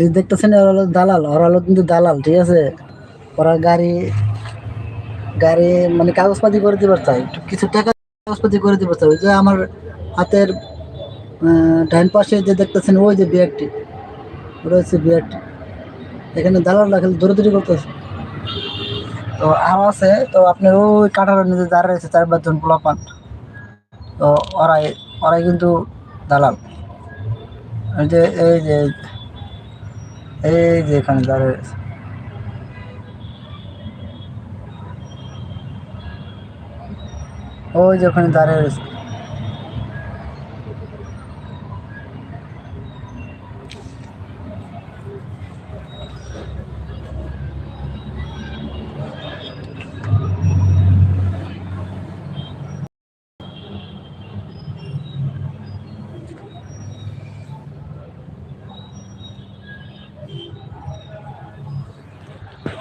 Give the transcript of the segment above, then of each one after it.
এই দেখতেছেন ওরা হলো দালাল, ওরা হলো কিন্তু দালাল, ঠিক আছে? ওরা গাড়ি গাড়ি মানে কাগজপাতি করে দিবার চাই কিছু টাকা কাগজপাতি করে দিবার চাই ওই যে আমার হাতের ডাইন পাশে যে দেখতেছেন, ওই যে বিয়ারটি ওটা হচ্ছে বিয়ারটি এখানে দালালরা খালি দৌড়াদৌড়ি করতেছে। তো আরও আছে, তো আপনার ওই কাটার নিচে দাঁড়িয়ে রয়েছে চার পাঁচজন পোলাপান। তো ওরাই ওরাই কিন্তু দালাল। এই যে এই যে এই যে এখানে দাঁড়িয়ে ওই যে ওখানে দাঁড়িয়ে রয়েছে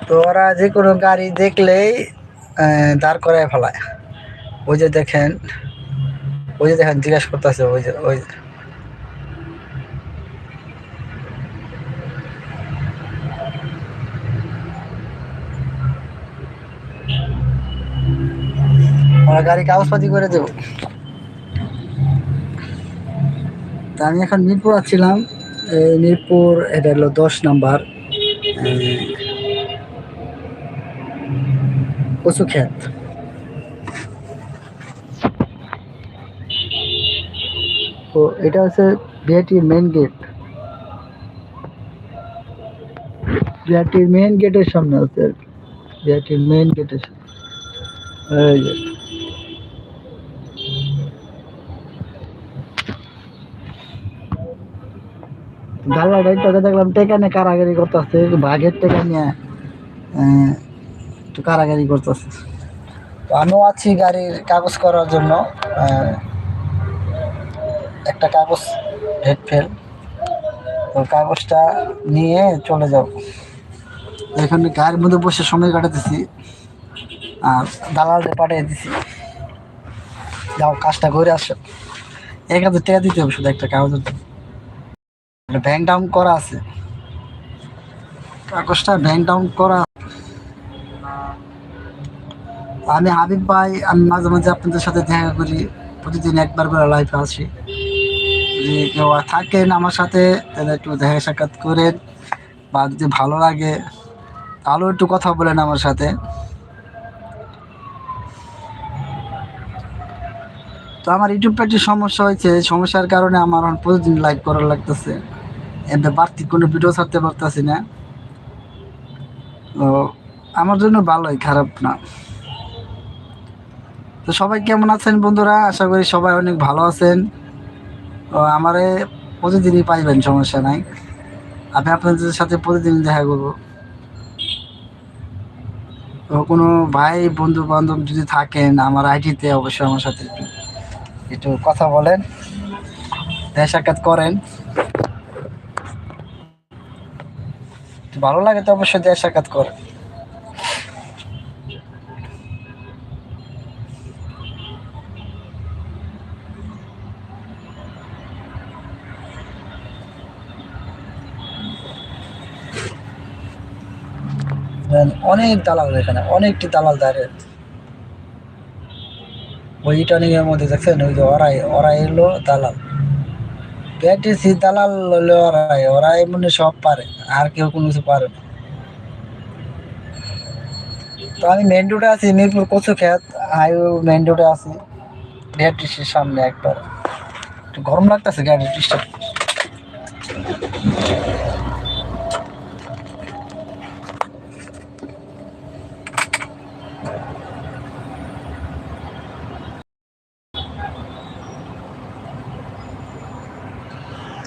তো ওরা যে কোনো গাড়ি দেখলেই দাঁড় করায় ফেলায়। ওই যে দেখেন, ওই যে দেখেন, জিজ্ঞাসা করতেছে, ওই যে, ওই গাড়ি কাগজপাতি করে দেবো। আমি এখন মিরপুর আসছিলাম। এই মিরপুর, এটা হলো দশ নাম্বার। কচু ক্ষেত তো এটা হচ্ছে বিআইটির মেন গেট বিআইটির মেন গেটের সামনে হচ্ছে বিআইটির মেন গেটের সামনে এই যে দালাল একটাকে দেখলাম টেকা নিয়ে কারাগারি করতেছে বাঘের টেকা নিয়ে আহ, একটু কারাগারি করতেছে। তো আমিও আছি গাড়ির কাগজ করার জন্য একটা কাগজ, হেড ফেল। তো কাগজটা নিয়ে চলে যাব। এখানে গাড়ির মধ্যে বসে সময় কাটাতেছি, আর দালালকে পাঠিয়ে দিছি। যাও, কাজটা করে আসো। হাজার টাকা দিতে হবে শুধু একটা কাগজের ব্যাংক ডাউন করা আছে। কাগজটা ব্যাংক ডাউন করা আমি হাবিব ভাই, আমি মাঝে মাঝে আপনাদের সাথে দেখা করি। প্রতিদিন একবার করে লাইফে আসি। যদি কেউ থাকেন আমার সাথে, তাহলে একটু দেখা সাক্ষাৎ করেন। বা যদি ভালো লাগে, তাহলেও একটু কথা বলেন আমার সাথে। তো আমার ইউটিউবটা একটু সমস্যা হয়েছে। সমস্যার কারণে আমার প্রতিদিন লাইভ করা লাগতেছে। এতে বাড়তি কোনো ভিডিও ছাড়তে পারতেছি না। তো আমার জন্য ভালোই, খারাপ না। তো সবাই কেমন আছেন বন্ধুরা? আশা করি সবাই অনেক ভালো আছেন। আমারে প্রতিদিনই পাইবেন, সমস্যা নাই। আমি আপনাদের সাথে প্রতিদিন দেখা করব। তো কোনো ভাই বন্ধু বান্ধব যদি থাকেন, আমার আইডিতে অবশ্যই আমার সাথে একটু একটু কথা বলেন। দেখা সাক্ষাৎ করেন। ভালো লাগে তো অবশ্যই দেখা সাক্ষাৎ করেন। দেখেন, অনেক দালাল এখানে অনেকটি দালাল দাঁড়িয়ে। ওই রিটার্নিং এর মধ্যে দেখছেন ওই যে ওরাই ওরাই এলো দালাল। পেটিসি দালাল হলো ওরাই ওরাই মানে সব পারে আর কেউ কোনো কিছু পারে না। তো আমি মেন রোডে আছি মিরপুর কচু খেত হাইওয়ে মেন রোডে আছি বিআরটিসির সামনে একবার। গরম লাগতেছে গাড়ি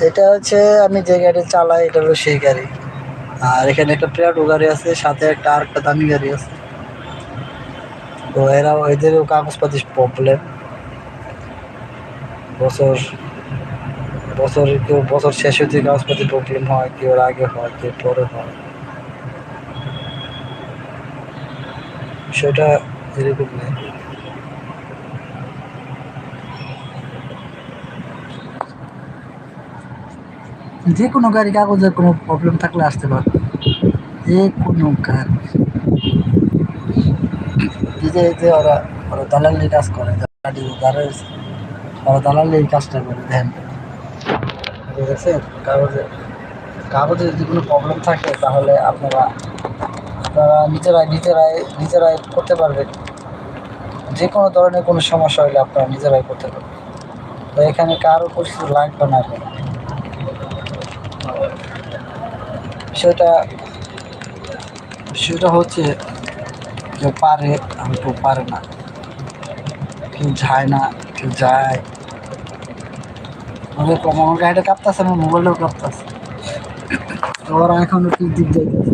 এটা হচ্ছে আমি যে গাড়ি চালাই, এটা হলো সেই গাড়ি। আর এখানে একটা প্রিয়াটো গাড়ি আছে, সাথে একটা আর একটা দামি গাড়ি আছে। তো এরাও এদেরও কাগজপাতি প্রবলেম বছর বছর কেউ, বছর শেষ হতে কাগজপাতি প্রবলেম হয়, কেউ এর আগে হয়, কেউ পরে হয়। সেটা এরকম নেই। যে কোনো গাড়ি, কাগজের কোনো প্রবলেম থাকলে আসতে পারে। যে কোনো গাড়ি যে যে ওরা ওরা দালালি কাজ করে গাড়ি গাড়ি ওরা দালালি এই কাজটা করে দেন ঠিক আছে? কাগজে কাগজে যদি কোনো প্রবলেম থাকে, তাহলে আপনারা আপনারা নিজেরাই নিজেরাই নিজেরাই করতে পারবেন। যে কোনো ধরনের কোনো সমস্যা হলে আপনারা নিজেরাই করতে পারবেন। তো এখানে কারও পরিস্থিতি লাগবে না সেটা সেটা হচ্ছে কেউ পারে, আর কেউ পারে না। কেউ যায় না, কেউ যায়। ওরকম আমার গাড়িটা কাঁপতেছে আমার মোবাইলটাও কাঁপতেছে। ওরা এখনও কি দিক যাইতেছে।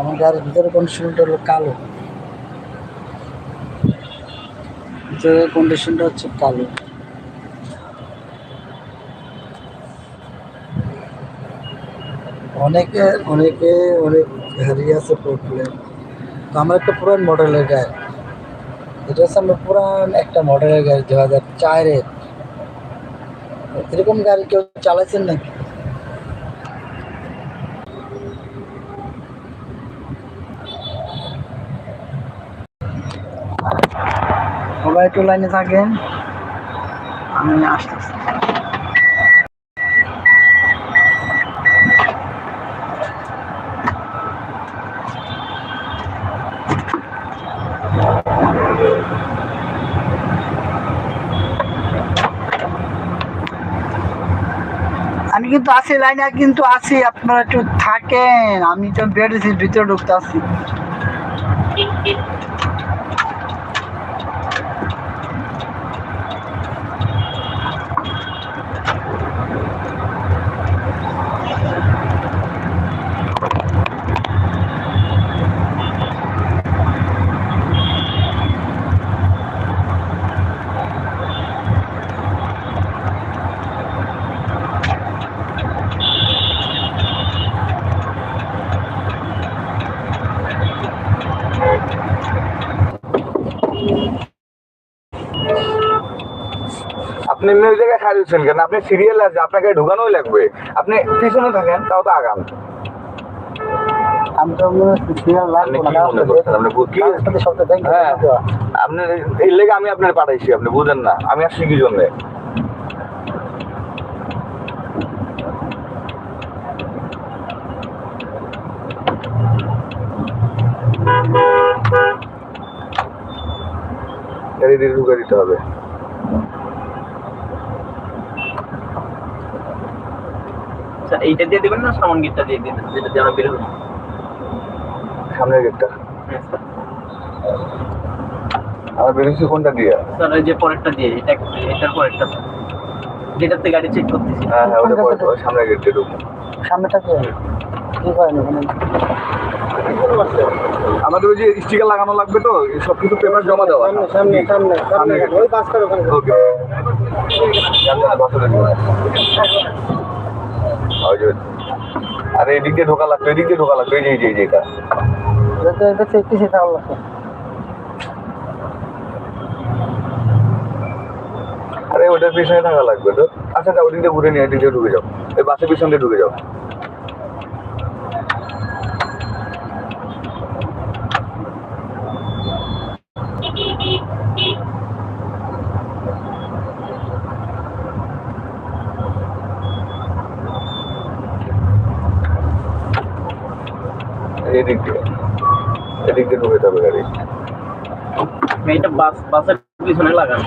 আমার গাড়ির ভিতরে কন্ডিশনটা হলো কালো? ভিতরে কন্ডিশনটা হচ্ছে কালো। অনেকে অনেকে, অনেক গাড়ি আছে প্রবলেম তো আমার একটা পুরান মডেলের গাড়ি এটা হচ্ছে আমার পুরান একটা মডেলের গাড়ি দু হাজার চারের। এরকম গাড়ি কেউ চালাইছেন নাকি? সবাই একটু লাইনে থাকেন। আমি আসতেছি। আমি কিন্তু আছি, লাইনে কিন্তু আছি, আপনারা একটু থাকেন। আমি তো বেড়েছি ভিতরে ঢুকতে আছি আপনি ওই জায়গায় খাড়ি হচ্ছেন কেন? আপনি সিরিয়াল আছে আপনাকে ঢুকানোই লাগবে। আপনি পিছনে থাকেন তাও তো আগান আমি হ্যাঁ। আপনার এই লেগে আমি আপনার পাঠাইছি আপনি বুঝেন না। আমি আসছি কি জন্যে? ঢুকে দিতে হবে। আচ্ছা এইটা দিয়ে দেবেন না সামান গিটটা দিয়ে দিবেন? যেটা দিয়ে আমরা বেরোবো সামনের গেটটা। হ্যাঁ। আমার বেরোচ্ছি কোনটা দিয়ে? স্যার ওই যে পরেরটা দিয়ে এটা এটার পরেরটা। যেটাতে গাড়ি চেক করতেছি। হ্যাঁ হ্যাঁ ওটা পরে- ওই সামনের গেটে ঢুকুন সামনেটা কি কি করেন ওখানে আমাদের ওই যে স্টিকার লাগানো লাগবে তো সব কিছু পেপার জমা দেওয়া। সামনে সামনে সামনে ওই বাসটার ওখানে। ওকে আরে এদিক দিয়ে ঢোকা লাগতো এদিক দিয়ে ঢোকা লাগতো এই যে এই যে এই যে এটা। এটা সেফটি সেটা আল্লাহ। আরে ওটার পিছনে থাকা লাগবে তো। আচ্ছা আচ্ছা ওদিক দিয়ে ঘুরে নিয়ে এদিক দিয়ে ঢুকে যাও। এই বাসের পিছন দিয়ে ঢুকে যাও এদিক দিয়ে এদিক দিয়ে ঢুকে যাবে গাড়ি এটা বাস বাসের পিছনে লাগানো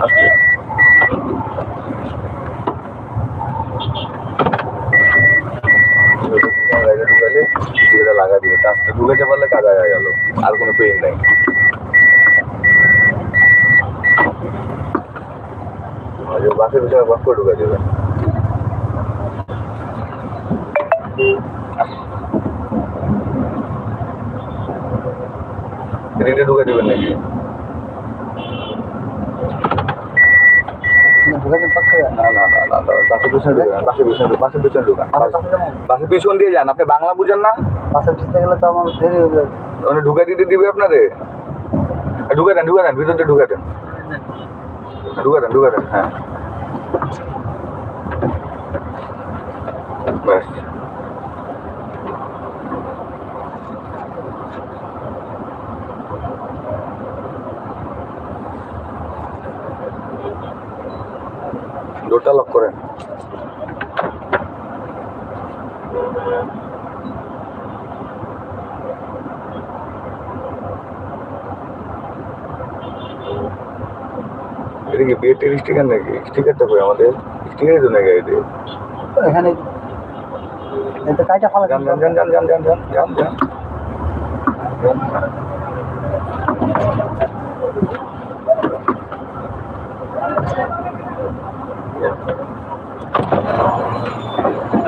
আচ্ছা গাড়িটা ঢুকালে সেটা লাগা দিবে কাজটা ঢুকাতে পারলে কাজ হয়ে গেল আর কোনো পেইন নাই বাসের পিছনে বাস করে ঢুকা দেবে রেটে ঢুকে দেবেন নাকি ঢুকাতে পারছে না না না না না বাসের পিছনে ঢুকান বাসের পিছনে ঢুকান বাসের পিছনে ঢুকান বাসের পিছন দিয়ে যান আপনি বাংলা বুঝেন না? মানে ঢুকে দিতে দিবে ঢুকে দেন ঢুকে দেন ভিতরে ঢুকে দেন। ঢুকে দেন ঢুকে দেন হ্যাঁ। ডোরটা লক করেন। এটা কি বিয়ের স্টিকার নাকি? স্টিকারটা কই আমাদের? স্টিকারই তো নাকি গাড়িতে এখানে যান যান যান যান যান যান যান যান যান।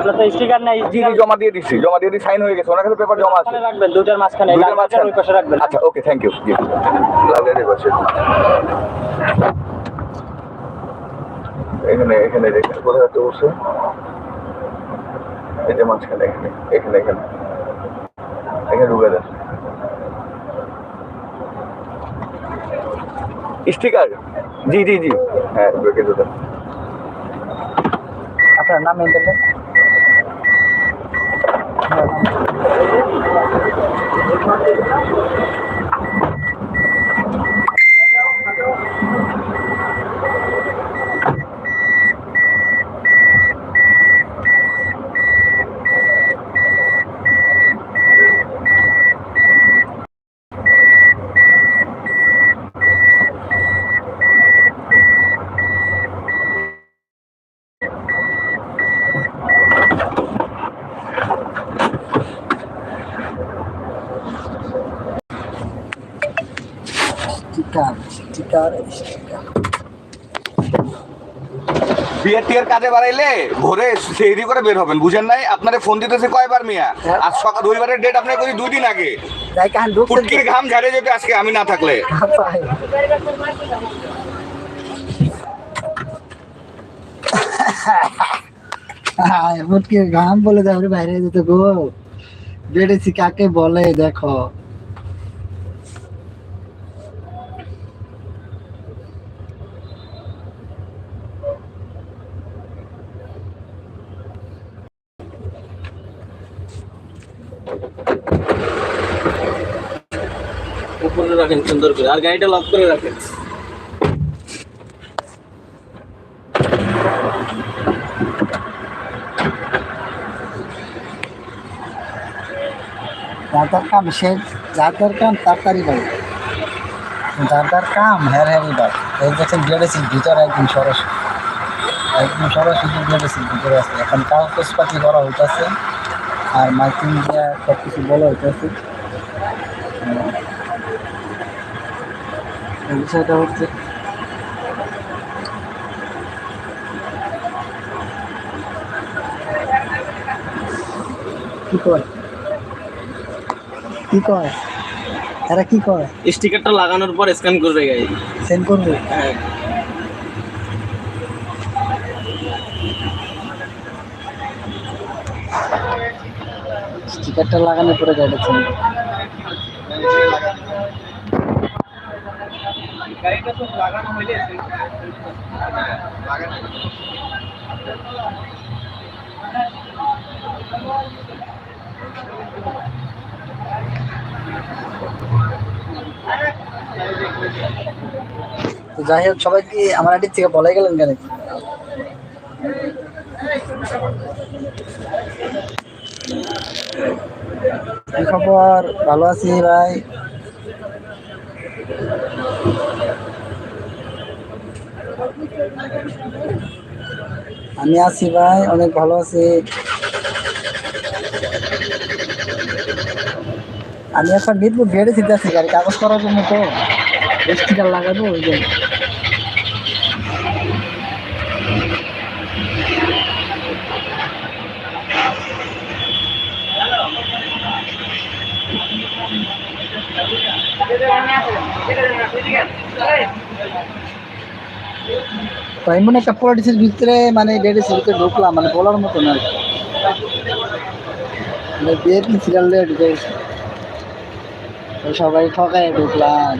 আপনার তো স্টিকার নাই জি জি জমা দিয়ে দিচ্ছি জমা দিয়ে দিচ্ছি সাইন হয়ে গেছে ওনার কাছে পেপার জমা আছে। রাখবেন দুইটার মাঝখানে দুইটার মাঝখানে? ওই পাশে রাখবেন। আচ্ছা ওকে থ্যাংক ইউ জি। পাশে এখানে এখানে এখানে কোথায় একটা বসে? এই যে মাঝখানে এখানে এখানে এখানে। এখানে ঢুকে দেন স্টিকার? জি জি জি। হ্যাঁ ঢুকে আপনার নাম ইন্টারনেট Obrigado. বিয়ের টিয়ার কাজে বাড়াইলে ভোরে সেহরি করে বের হবেন বুঝেন নাই? আপনারে ফোন দিতেছে কয়বার মিয়া? আজ সকাল রবিবারের ডেট আপনার করি দুই দিন আগে। ফুটকির ঘাম ঝাড়ে যেতে আজকে আমি না থাকলে। এমনকি ঘাম বলে যাবে বাইরে যেতে গো। বেড়েছি কাকে বলে দেখো। উপরে রাখেন, সুন্দর করে। আর গাড়িটা লক করে রাখেন। যার কাম, সে যার কাম তাড়াতাড়ি ভাই যার কাম, হ্যার হ্যারি ভাই এই দেখছেন বেড়েছি ভিতরে একদম সরাসরি একদম সরাসরি বেড়েছি ভিতরে আছে। এখন কাগজপাতি করা হইতেছে। আর মাইকিং দিয়ে সব কিছু বলা হইতেছে। বিষয়টা হচ্ছে কি কয়? কি কি কয়? স্টিকারটা লাগানোর পর স্ক্যান করবে গাড়ি সেন্ড করবে? হ্যাঁ। স্টিকারটা লাগানোর পরে গাড়িটা সেন্ড গাড়িটা সব লাগানো হইলে তো যাই হোক, সবাই কি আমার আইডির থেকে বলাই গেলেন কেন? খবর ভালো আছি ভাই। আমি আছি ভাই, অনেক ভালো আছি। আমি এখন মিরপুর বেড়ে চিন্তা আছি গাড়ি, কাগজ করার জন্য তো। স্টিকার লাগাবো, ওই জন্য তো এমন একটা পলিটিক্সের ভিতরে মানে লেডিসের ভিতরে ঢুকলাম মানে বলার মতো না। মানে বিএপি সিরিয়ালে ঢুকে গেছে। তো সবাই ঠকায় ঢুকলাম।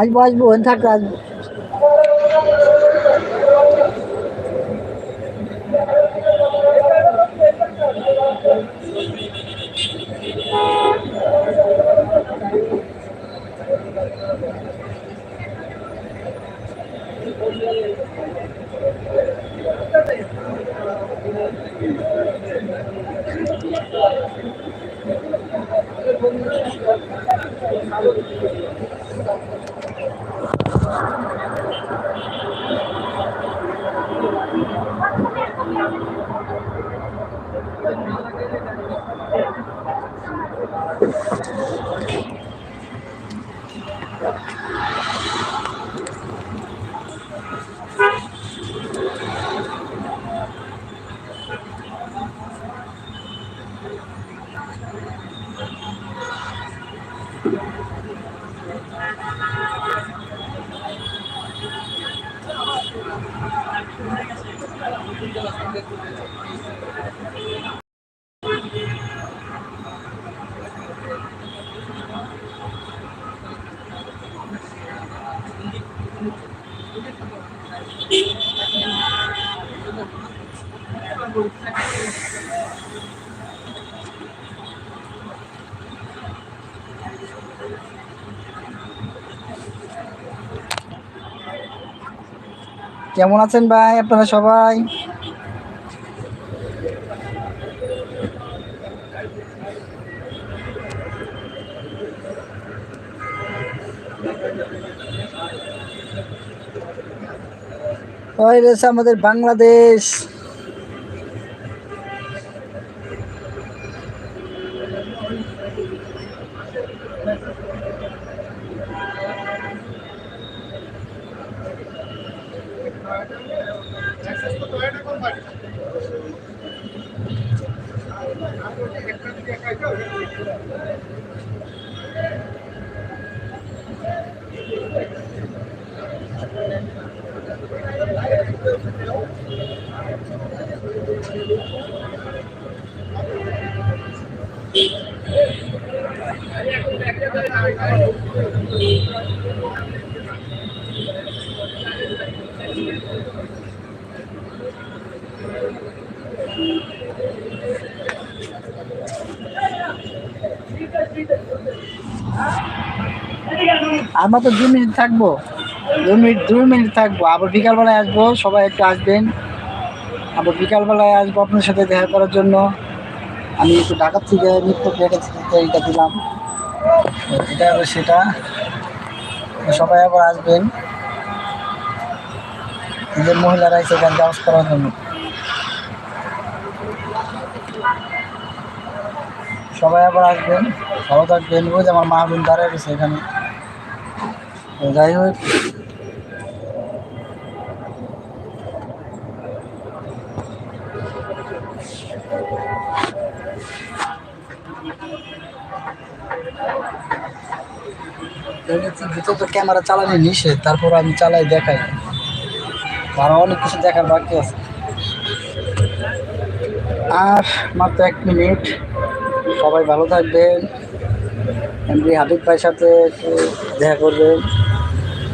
আসব আসব থাকতে আসব। はい。কেমন আছেন ভাই আপনারা সবাই? আমাদের বাংলাদেশ। Yeah. আমরা তো দু মিনিট থাকব। দু মিনিট দু মিনিট থাকব। আবার বিকালবেলায় আসব, সবাই একটু আসবেন। আবার বিকালবেলায় আসব আপনার সাথে দেখা করার জন্য। আমি একটু ঢাকার থেকে নৃত্য এইটা দিলাম। এটা হলো সেটা। সবাই আবার আসবেন। নিজের মহিলারা এসে ডান্স করার জন্য। সবাই আবার আসবেন, ভালো থাকবেন। ওই যে আমার মা বোন দাঁড়িয়ে রয়েছে এখানে। যাই হোক। ভিতরে তো ক্যামেরা চালানো নিষেধ, তারপর আমি চালাই দেখাই। আরও অনেক কিছু দেখার বাকি আছে। আর মাত্র এক মিনিট। সবাই ভালো থাকবেন। এমনি হাবিব ভাইয়ের সাথে একটু দেখা করবেন।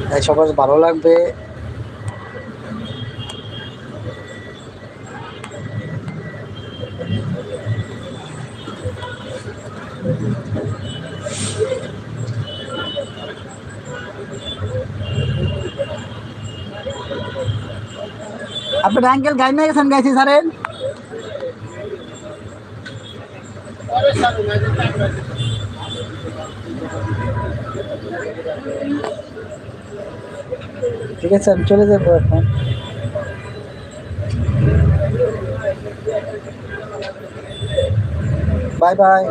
তাই সবার ভালো লাগবে। আপনার আঙ্কেল গাই না গেছেন, গাইছি স্যারের ঠিক আছে আমি চলে যাব এখন। Bye bye